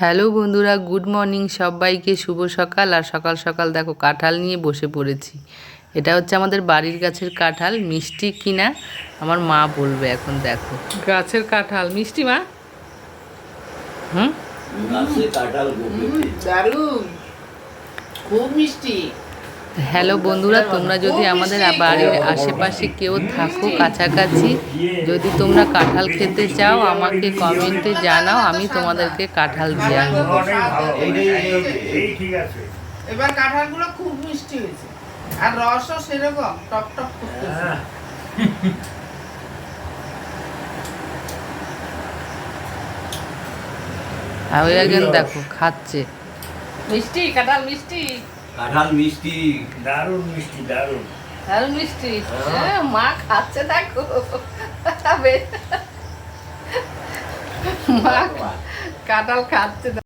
Hello বন্ধুরা good morning সবাইকে। শুভ সকাল। আর সকাল সকাল দেখো কাঁঠাল নিয়ে বসে পড়েছি। এটা হচ্ছে আমাদের বাড়ির গাছের কাঁঠাল মিষ্টি কিনা? আমার মা বলবে এখন দেখো। গাছের কাঁঠাল মিষ্টি মা? হুম? গাছের কাঁঠাল দারুণ। খুব মিষ্টি। হ্যালো বন্ধুরা তোমরা যদি আমাদের বাড়ির আশেপাশে কেউ থাকো কাছাকাছি যদি তোমরা কাঁঠাল খেতে চাও আমাকে কমেন্টে জানাও আমি তোমাদেরকে কাঁঠাল দিয়ে আসব এবার কাঁঠালগুলো খুব মিষ্টি হয়েছে। আর রসও সেরকম টক টক করতেছে। আর ওই দেখো খাচ্ছে। মিষ্টি কাঁঠাল মিষ্টি। কাঁঠাল মিষ্টি। দারুণ মিষ্টি দারুণ। দারুণ মিষ্টি? হ্যাঁ, মা খাচ্ছে দেখো। মা কাঁঠাল খাচ্ছে